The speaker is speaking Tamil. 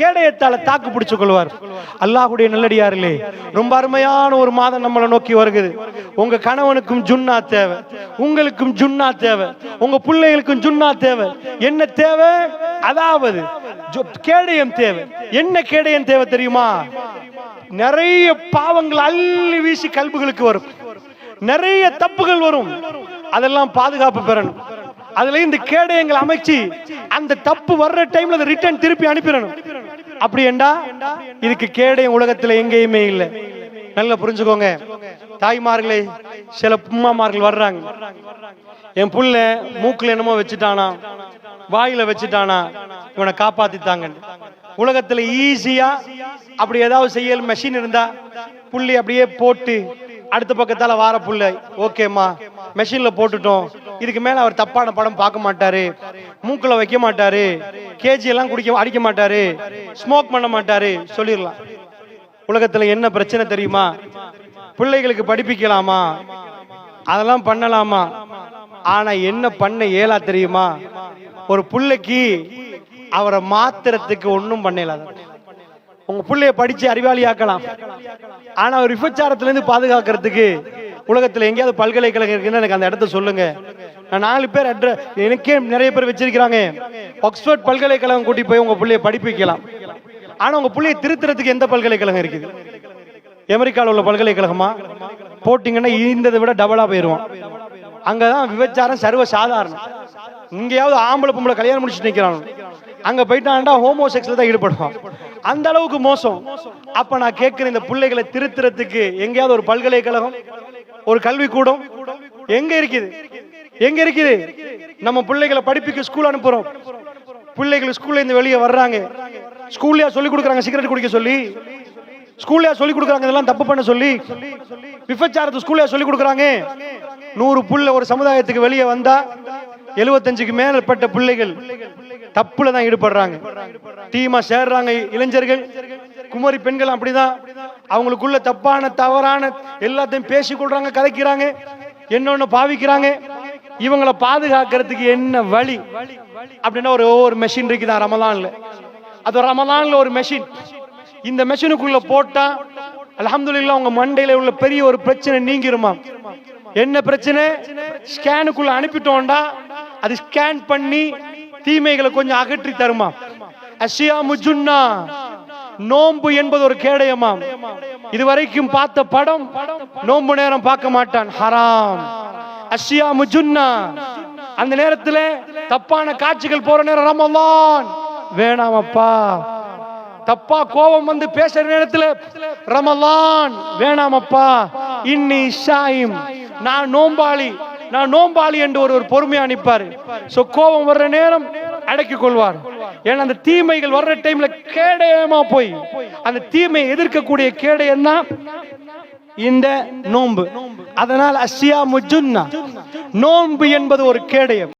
கேடயத்தால தாக்கு பிடிச்சு கொள்வார். அல்லாஹுடைய நல்லடியாரிலே ரொம்ப அருமையான ஒரு மாதம் நம்மளை நோக்கி வருகிறது. உங்க கணவனுக்கும் ஜுன்னா தேவை உங்களுக்கும் ஜுன்னா தேவை உங்க பிள்ளைகளுக்கும் ஜுன்னா தேவை. என்ன தேவை? அதாவது கேடயம் தேவை. என்ன கேடயம் தேவை தெரியுமா? நிறைய பாவங்கள் அள்ளி வீசி கல்புகளுக்கு வரும். நிறைய தப்புகள் வரும். அதெல்லாம் பாதுகாப்பு பெறணும். அதுல இந்த கேடயங்கள் அமைச்சு அந்த தப்பு வர்ற டைம்ல அதை ரிட்டர்ன் திருப்பி அனுப்பிடணும். அப்படி என்றா இதுக்கு கேடு உலகத்துல எங்கேயுமே இல்லை. நல்லா புரிஞ்சுக்கோங்க. தாய்மார்களே சில உம்மாமார்கள் வர்றாங்க. என் புள்ள மூக்குல என்னமோ வச்சுட்டானா வாயில வச்சுட்டானா இவனை காப்பாத்திட்டாங்க உலகத்துல ஈஸியா அப்படி ஏதாவது செய்யல் மெஷின் இருந்தா புள்ளி அப்படியே போட்டு அடுத்த பக்கத்தால வார புள்ள ஓகேம்மா மெஷின்ல போட்டுட்டோம். இதுக்கு மேல அவர் தப்பான படம் பார்க்க மாட்டாரு. மூக்குல வைக்க மாட்டாரு. கேஜி எல்லாம் குடிக்க அடிக்க மாட்டாரு. ஸ்மோக் பண்ண மாட்டாரு. சொல்லிடலாம். உலகத்துல என்ன பிரச்சனை தெரியுமா? பிள்ளைகளுக்கு படிப்பிக்கலாமா? அதெல்லாம் பண்ணலாமா? ஆனா என்ன பண்ண இயலா தெரியுமா? ஒரு பிள்ளைக்கு அவரை மாத்திரத்துக்கு ஒன்றும் பண்ணல. உங்க பிள்ளைய படிச்சு அறிவாளி ஆக்கலாம் ஆனா ஒரு விபச்சாரத்துல இருந்து பாதுகாக்கிறதுக்கு உலகத்துல எங்கேயாவது பல்கலைக்கழகம் இருக்குன்னு எனக்கு அந்த இடத்த சொல்லுங்க. நாலு பேர் அட்ர எனக்கே நிறைய பேர் வச்சிருக்கிறாங்க. ஆக்ஸ்போர்ட் பல்கலைக்கழகம் கூட்டி போய் உங்க பிள்ளைய படிப்பிக்கலாம் ஆனா உங்க பிள்ளைய திருத்துறதுக்கு எந்த பல்கலைக்கழகம் இருக்குது? அமெரிக்காவில் உள்ள பல்கலைக்கழகமா? போட்டிங்கன்னா இந்த விட டபுளா போயிருவான் அங்கதான் விபச்சாரம் சர்வ சாதாரணம் இங்கேயாவது ஆம்பளை பொம்பளை கல்யாணம் முடிச்சுட்டு நிக்கிறான் அங்க போயிட்டான்டா ஹோமோ செக்ஸ்ல தான் ஈடுபடுவான். அந்த அளவுக்கு மோசம். அப்ப நான் கேட்குறேன் இந்த பிள்ளைகளை திருத்துறதுக்கு எங்கேயாவது ஒரு பல்கலைக்கழகம் ஒரு கல்விக்கூடம் எங்க இருக்குது? எங்க இருக்குது? நம்ம பிள்ளைகளை படிப்புக்கு ஸ்கூல் அனுப்புறோம். பிள்ளைகள் ஸ்கூல்ல இருந்து வெளியே வர்றாங்க. ஸ்கூல்லயா சொல்லி கொடுக்குறாங்க சிகரெட் குடிக்க சொல்லி. ஸ்கூல்லயா சொல்லி கொடுக்குறாங்க இதெல்லாம் தப்பு பண்ண சொல்லி. விபச்சாரத்தை ஸ்கூல்லயா சொல்லி கொடுக்குறாங்க. நூறு புள்ள ஒரு சமுதாயத்துக்கு வெளியே வந்தா எழுபத்தஞ்சுக்கு மேற்பட்ட பிள்ளைகள் தப்புல தான் ஈடுபடுறாங்க. டீமா சேர்றாங்க இளைஞர்கள். குமரி பெண்கள் அப்படிதான். அவங்களுக்குள்ள தப்பான தவறான எல்லாத்தையும் பேசி கொள்றாங்க கதைக்கிறாங்க என்னொன்னு பாவிக்கிறாங்க? இவங்களை பாதுகாக்கிறதுக்கு என்ன வழி? அப்படின்னா ஒரு ஒவ்வொரு மெஷின் இருக்குதா? ரமலான்ல. அது ரமலான்ல ஒரு மெஷின் இந்த மெஷினுக்குள்ள போட்டா அலமதுல்லா உங்க மண்டையில உள்ள பெரிய ஒரு பிரச்சனை நீங்கிருமா? என்ன பிரச்சனை? ஸ்கேனுக்குள்ள அனுப்பிட்டோம்டா அது ஸ்கேன் பண்ணி தீமைகளை கொஞ்சம் அகற்றி தருமா? அஷியா முஜுன்னா நோன்பு என்பது ஒரு கேடயமாம் இதுவரைக்கும் பார்த்த படம் நோன்பு நேரம் பார்க்க மாட்டான். ஹராம். அஷியா முஜுன்னா அந்த நேரத்துல தப்பான காட்சிகள் போற நேரம் ரமலான். வேணாமப்பா தப்பா கோபம் வந்து பேசுற நேரத்துல ரமலான். வேணாமப்பா இன்னி ஷாயிம். நான் நோம்பாளி. நான் நோம்பாளி என்று ஒரு ஒரு பொறுமையா நிப்பாரு சோ கோபம் வர்ற நேரம் அடக்கிக் கொள்வார். ஏன்னா அந்த தீமைகள் வர்ற டைம்ல கேடயமா போய் அந்த தீமையை எதிர்க்கக்கூடிய கேடயம் தான் இந்த நோன்பு. அதனால் அசியா முஜுன்னா நோன்பு என்பது ஒரு கேடயம்.